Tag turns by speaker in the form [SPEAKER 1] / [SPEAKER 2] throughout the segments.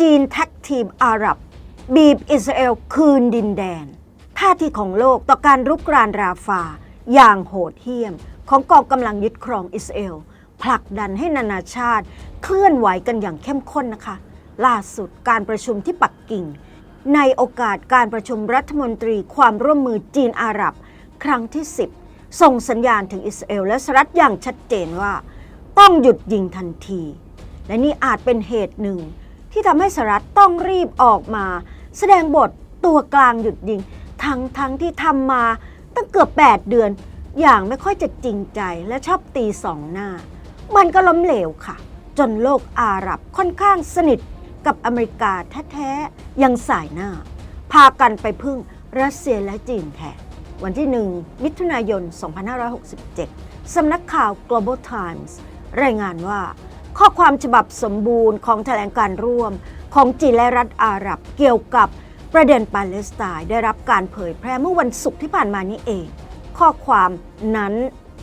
[SPEAKER 1] จีนแท็กทีมอาหรับ บีบอิสราเอลคืนดินแดน ท่าทีของโลกต่อการรุกรานราฟา อย่างโหดเหี้ยม ของกองกำลังยึดครองอิสราเอลผลักดันให้นานาชาติ เคลื่อนไหวกันอย่างเข้มข้นนะคะ ล่าสุดการประชุมที่ปักกิ่ง ในโอกาสการประชุมรัฐมนตรีความร่วมมือจีนอาหรับ ครั้งที่ 10 ส่งสัญญาณถึงอิสราเอลและสหรัฐอย่างชัดเจนว่า ต้องหยุดยิงทันที และนี่อาจเป็นเหตุหนึ่ง ที่ทำให้สหรัฐต้องรีบออกมา แสดงบทตัวกลางหยุดยิง ทั้งทั้งที่ทำมาตั้งเกือบ 8 เดือน อย่างไม่ค่อยจะจริงใจและชอบตีสองหน้า มันก็ล้มเหลวค่ะ จนโลกอาหรับค่อนข้างสนิทกับอเมริกาแท้ๆยังสายหน้า พากันไปพึ่งรัสเซียและจีนแทนวันที่ 1 มิถุนายน 2567 สำนักข่าว Global Times รายงานว่า ข้อความฉบับสมบูรณ์ของแถลงการร่วม ของจีนและรัฐอาหรับเกี่ยวกับประเด็นปาเลสไตน์ได้รับการเผยแพร่เมื่อวันศุกร์ที่ผ่านมานี้เอง ข้อความนั้น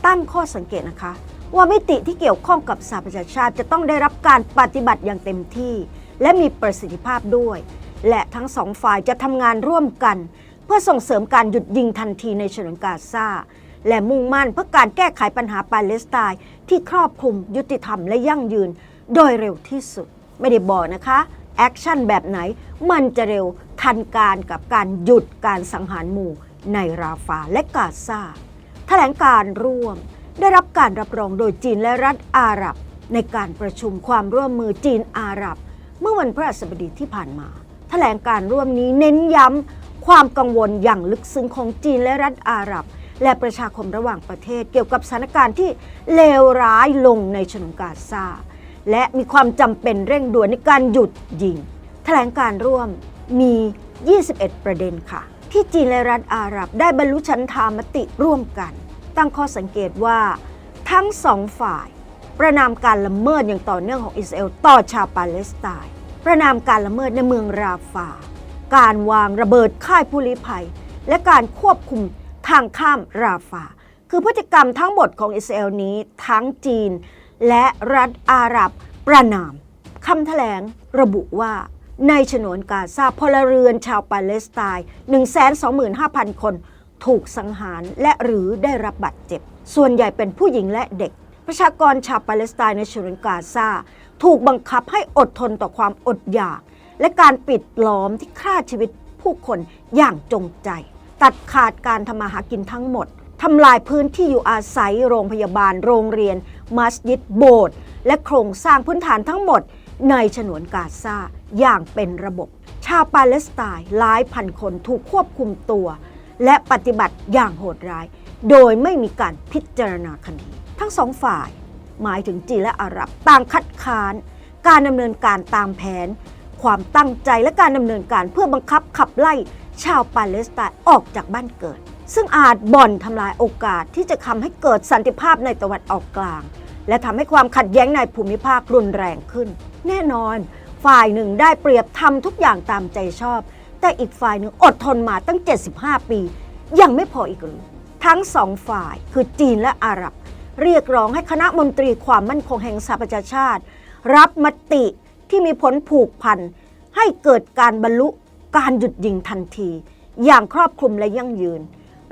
[SPEAKER 1] ตั้งข้อสังเกตนะคะ ว่ามิติที่เกี่ยวข้องกับสหประชาชาติจะต้องได้รับการปฏิบัติอย่างเต็มที่ และมีประสิทธิภาพด้วย และทั้งสองฝ่ายจะทำงานร่วมกัน เพื่อส่งเสริมการหยุดยิงทันทีในฉนวนกาซา และมุ่งมั่นเพื่อการแก้ไขปัญหาปาเลสไตน์ที่ครอบคลุมยุติธรรมและยั่งยืน โดยเร็วที่สุด ไม่ได้บอกนะคะแอคชั่นแบบไหนมันจะเร็วทันการกับการหยุดการสังหารหมู่ในราฟาและกาซาแถลงการร่วม ได้รับการรับรองโดยจีนและรัฐอาหรับ ในการประชุมความร่วมมือจีนอาหรับ เมื่อวันพฤหัสบดีที่ผ่านมา แถลงการร่วมนี้เน้นย้ำความกังวลอย่างลึกซึ้งของจีนและรัฐอาหรับ และประชาคมระหว่างประเทศ เกี่ยวกับสถานการณ์ที่เลวร้ายลงในฉนวนกาซาและมีความจำเป็นเร่งด่วนในการหยุดยิง แถลงการร่วมมี 21 ประเด็นค่ะ ที่จีนและรัฐอาหรับได้บรรลุฉันทามติร่วมกัน ตั้งข้อสังเกตว่า ทั้งสองฝ่าย ประนามการละเมิดอย่างต่อเนื่องของอิสราเอลต่อชาวปาเลสไตน์ประนามการละเมิดในเมืองราฟา การวางระเบิดค่ายผู้ลี้ภัย และการควบคุม ทางข้ามราฟา คือพฤติกรรมทั้งหมดของอิสราเอลนี้ทั้งจีน และรัฐอาหรับประนามคำแถลงระบุว่าในฉนวนกาซาพลเรือนชาวปาเลสไตน์ 125,000 คน ถูกสังหารและหรือได้รับบาดเจ็บ ส่วนใหญ่เป็นผู้หญิงและเด็ก ประชากรชาวปาเลสไตน์ในฉนวนกาซาถูกบังคับให้อดทนต่อความอดอยาก และการปิดล้อมที่ฆ่าชีวิตผู้คนอย่างจงใจ ตัดขาดการทำมาหากินทั้งหมดทำลายพื้นที่อยู่อาศัยโรงพยาบาล โรงเรียน มัสยิดโบสถ์และโครงสร้างพื้นฐานทั้งหมด ในฉนวนกาซาอย่างเป็นระบบ ชาวปาเลสไตน์หลายพันคนถูกควบคุมตัว และปฏิบัติอย่างโหดร้าย โดยไม่มีการพิจารณาคดี ทั้งสองฝ่าย หมายถึงจีนและอาหรับต่างคัดค้าน การดำเนินการตามแผน ความตั้งใจและการดำเนินการเพื่อบังคับขับไล่ ชาวปาเลสไตน์ออกจากบ้านเกิด ซึ่งอาจบ่อนทำลายโอกาสที่จะทำให้เกิดสันติภาพในตะวันออกกลาง และทำให้ความขัดแย้งในภูมิภาครุนแรงขึ้น แน่นอน ฝ่ายหนึ่งได้เปรียบทำทุกอย่างตามใจชอบ แต่อีกฝ่ายหนึ่งอดทนมาตั้ง 75 ปี ยังไม่พออีกหรือทั้งสองฝ่ายคือจีนและอาหรับ เรียกร้องให้คณะมนตรีความมั่นคงแห่งสหประชาชาติ รับมติที่มีผลผูกพันให้เกิดการบรรลุ การหยุดยิงทันที อย่างครอบคลุมและยั่งยืน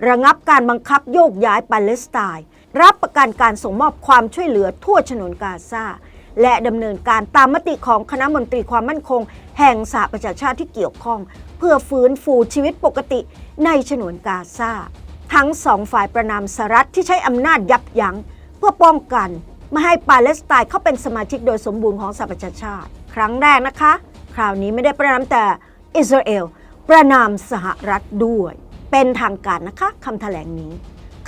[SPEAKER 1] ระงับการบังคับโยกย้ายปาเลสไตน์รับประกันการส่งมอบความช่วยเหลือทั่วฉนวนกาซาและดำเนินการตามมติของคณะมนตรีความมั่นคง แห่งสหประชาชาติที่เกี่ยวข้อง เพื่อฟื้นฟูชีวิตปกติในฉนวนกาซาทั้งสองฝ่ายประนามสหรัฐที่ใช้อำนาจยับยั้งเพื่อป้องกันไม่ให้ปาเลสไตน์เข้าเป็นสมาชิกโดยสมบูรณ์ของสหประชาชาติ ครั้งแรกนะคะ คราวนี้ไม่ได้ประนามแต่ อิสราเอล ประนามสหรัฐด้วย เป็นทางการนะคะคำแถลงนี้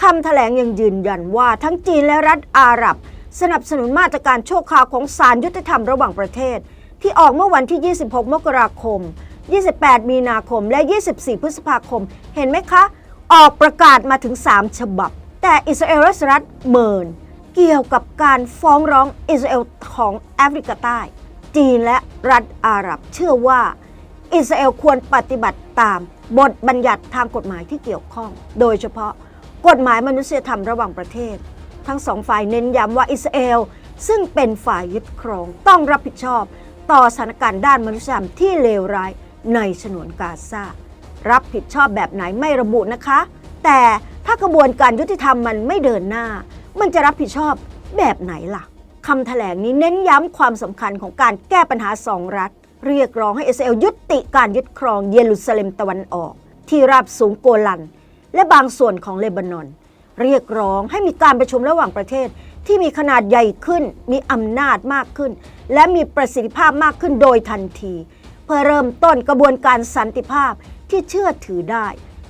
[SPEAKER 1] คำแถลงยังยืนยันว่าทั้งจีนและรัฐอาหรับ สนับสนุนมาตรการชั่วคราวของศาลยุติธรรมระหว่างประเทศ ที่ออกเมื่อวันที่ 26 มกราคม 28 มีนาคม และ 24 พฤษภาคม เห็นไหมคะ ออกประกาศมาถึง 3 ฉบับ แต่อิสราเอลและสหรัฐเมิน เกี่ยวกับการฟ้องร้องอิสราเอลของแอฟริกาใต้ จีนและรัฐอาหรับเชื่อว่า อิสราเอลควรปฏิบัติตามบทบัญญัติทางกฎหมายที่เกี่ยวข้อง โดยเฉพาะกฎหมายมนุษยธรรมระหว่างประเทศ ทั้งสองฝ่ายเน้นย้ำว่าอิสราเอลซึ่งเป็นฝ่ายยึดครองต้องรับผิดชอบต่อสถานการณ์ด้านมนุษยธรรมที่เลวร้ายในฉนวนกาซา รับผิดชอบแบบไหนไม่ระบุนะคะ แต่ถ้ากระบวนการยุติธรรมมันไม่เดินหน้า มันจะรับผิดชอบแบบไหนล่ะคำแถลงนี้เน้นย้ำความสำคัญของการแก้ปัญหาสองรัฐ เรียกร้องให้อิสราเอลยุติการยึดครองเยรูซาเล็มตะวันออก ที่ราบสูงโกลัน และบางส่วนของเลบานอน เรียกร้องให้มีการประชุมระหว่างประเทศที่มีขนาดใหญ่ขึ้น มีอำนาจมากขึ้น และมีประสิทธิภาพมากขึ้นโดยทันที เพื่อเริ่มต้นกระบวนการสันติภาพที่เชื่อถือได้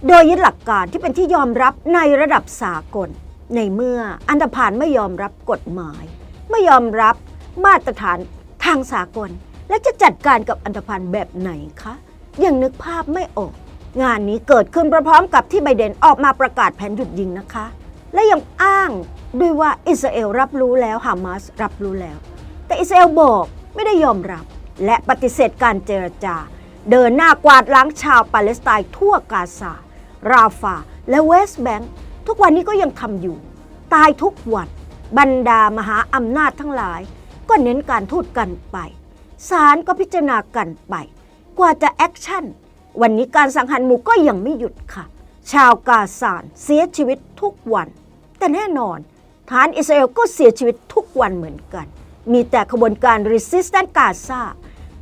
[SPEAKER 1] โดยยึดหลักการที่เป็นที่ยอมรับในระดับสากล ในเมื่ออันธพาลไม่ยอมรับกฎหมาย ไม่ยอมรับมาตรฐานทางสากล และจะจัดการกับอันธพาลแบบไหนคะ ยังนึกภาพไม่ออก งานนี้เกิดขึ้นพร้อมกับที่ไบเดนออกมาประกาศแผนหยุดยิงนะคะ และยังอ้างด้วยว่าอิสราเอลรับรู้แล้วฮามาสรับรู้แล้ว แต่อิสราเอลบอกไม่ได้ยอมรับ และปฏิเสธการเจรจา เดินหน้ากวาดล้างชาวปาเลสไตน์ทั่วกาซาราฟาและเวสต์แบงก์ทุกวันนี้ก็ยังทำอยู่ ตายทุกวันบรรดามหาอำนาจทั้งหลาย ก็เน้นการทูตกันไป ศาลก็พิจารณากันไป กว่าจะแอคชั่น วันนี้การสังหารหมู่ก็ยังไม่หยุดค่ะ ชาวกาซานเสียชีวิตทุกวัน แต่แน่นอนฐานอิสราเอลก็เสียชีวิตทุกวันเหมือนกัน มีแต่ขบวนการ resistance กาซา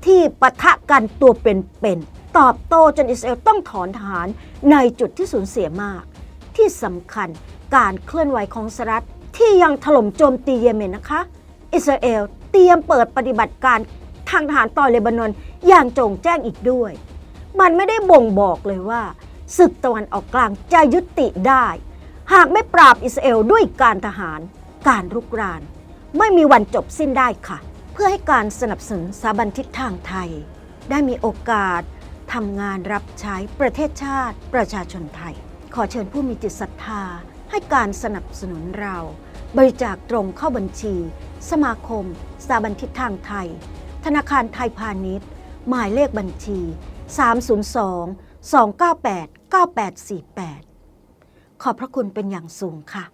[SPEAKER 1] ที่ปะทะกันตัวเป็นๆตอบโต้จนอิสราเอลต้องถอนทหารในจุดที่สูญเสียมาก ที่สำคัญการเคลื่อนไหวของสหรัฐที่ยังถล่มโจมตีเยเมนนะคะ อิสราเอลเตรียมเปิดปฏิบัติการ ทางทหารต่อเลบานอนอย่างโจงแจ้งอีกด้วย มันไม่ได้บ่งบอกเลยว่าศึกตะวันออกกลางจะยุติได้ หากไม่ปราบอิสราเอลด้วยการทหาร การรุกราน ไม่มีวันจบสิ้นได้ค่ะ เพื่อให้การสนับสนุนสถาบันทิศทางไทย ได้มีโอกาสทำงานรับใช้ประเทศชาติประชาชนไทย ขอเชิญผู้มีจิตศรัทธา ให้การสนับสนุนเรา บริจาคตรงเข้าบัญชี สมาคมสถาบันทิศทางไทย ธนาคารไทยพาณิชย์ หมายเลขบัญชี 302 298 9848 ขอบพระคุณเป็นอย่างสูงค่ะ